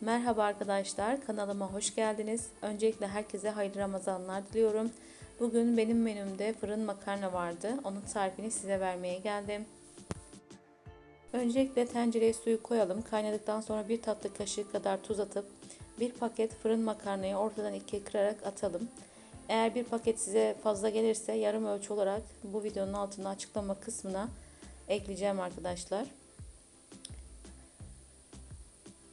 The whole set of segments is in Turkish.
Merhaba arkadaşlar, kanalıma hoş geldiniz. Öncelikle herkese hayırlı Ramazanlar diliyorum. Bugün benim menümde fırın makarna vardı. Onun tarifini size vermeye geldim. Öncelikle tencereye suyu koyalım. Kaynadıktan sonra bir tatlı kaşığı kadar tuz atıp bir paket fırın makarnayı ortadan ikiye kırarak atalım. Eğer bir paket size fazla gelirse yarım ölçü olarak bu videonun altına açıklama kısmına ekleyeceğim arkadaşlar.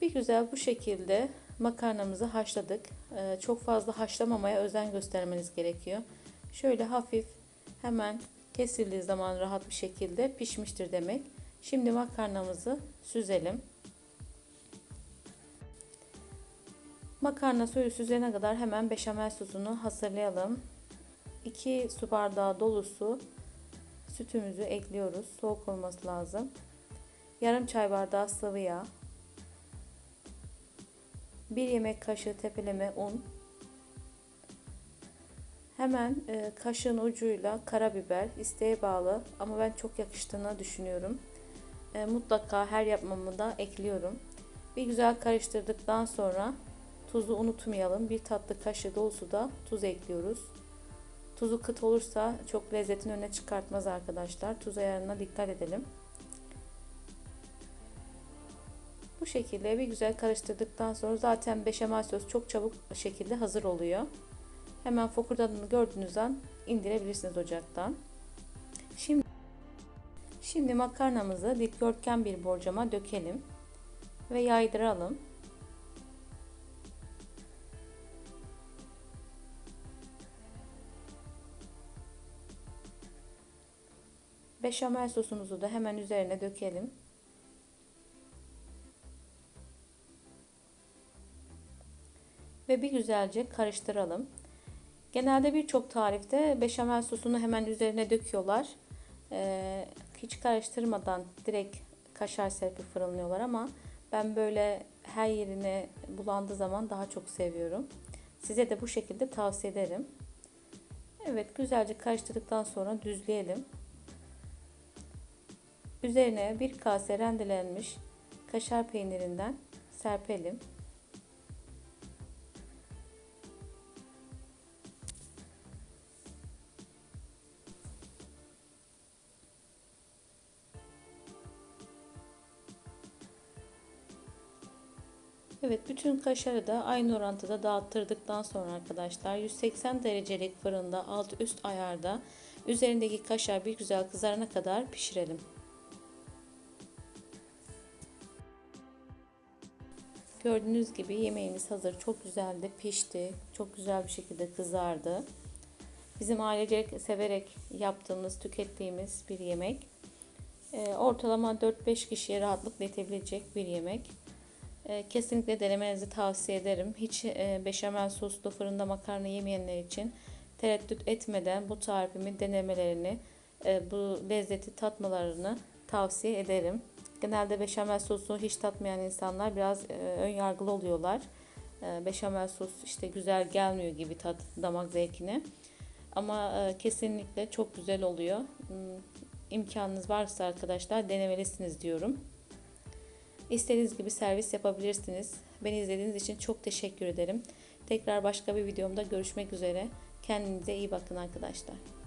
Bir güzel bu şekilde makarnamızı haşladık. Ee, çok fazla haşlamamaya özen göstermeniz gerekiyor. Şöyle hafif hemen kesildiği zaman rahat bir şekilde pişmiştir demek. Şimdi makarnamızı süzelim. Makarna suyu süzene kadar hemen beşamel sosunu hazırlayalım. 2 su bardağı dolusu sütümüzü ekliyoruz. Soğuk olması lazım. Yarım çay bardağı sıvı yağ. 1 yemek kaşığı tepeleme un. Hemen e, kaşığın ucuyla karabiber isteğe bağlı ama ben çok yakıştığını düşünüyorum. E, mutlaka her yapmamı da ekliyorum. Bir güzel karıştırdıktan sonra tuzu unutmayalım. Bir tatlı kaşığı dolusu da tuz ekliyoruz. Tuzu kıt olursa çok lezzetini öne çıkartmaz arkadaşlar. Tuz ayarına dikkat edelim. Bu şekilde bir güzel karıştırdıktan sonra zaten beşamel sos çok çabuk şekilde hazır oluyor. Hemen fokurdadığını gördüğünüz an indirebilirsiniz ocaktan. Şimdi Şimdi makarnamızı dikdörtgen bir borcama dökelim ve yaydıralım. Beşamel sosumuzu da hemen üzerine dökelim. Ve bir güzelce karıştıralım. Genelde birçok tarifte beşamel sosunu hemen üzerine döküyorlar. Ee, hiç karıştırmadan direkt kaşar serpip fırınlıyorlar ama ben böyle her yerine bulandığı zaman daha çok seviyorum. Size de bu şekilde tavsiye ederim. Evet güzelce karıştırdıktan sonra düzleyelim. Üzerine bir kase rendelenmiş kaşar peynirinden serpelim. Evet bütün kaşarı da aynı orantıda dağıttırdıktan sonra arkadaşlar 180 derecelik fırında alt üst ayarda üzerindeki kaşar bir güzel kızarana kadar pişirelim. Gördüğünüz gibi yemeğimiz hazır. Çok güzeldi, pişti. Çok güzel bir şekilde kızardı. Bizim ailecek severek yaptığımız, tükettiğimiz bir yemek. Ee, ortalama 4-5 kişiye rahatlıkla yetebilecek bir yemek. Ee, kesinlikle denemenizi tavsiye ederim. Hiç e, beşamel soslu fırında makarna yemeyenler için tereddüt etmeden bu tarifimi denemelerini, e, bu lezzeti tatmalarını tavsiye ederim. Genelde beşamel sosu hiç tatmayan insanlar biraz e, ön yargılı oluyorlar. Beşamel sos işte güzel gelmiyor gibi tat damak zevkine. Ama kesinlikle çok güzel oluyor. Hmm, imkanınız varsa arkadaşlar denemelisiniz diyorum. İstediğiniz gibi servis yapabilirsiniz. Beni izlediğiniz için çok teşekkür ederim. Tekrar başka bir videomda görüşmek üzere. Kendinize iyi bakın arkadaşlar.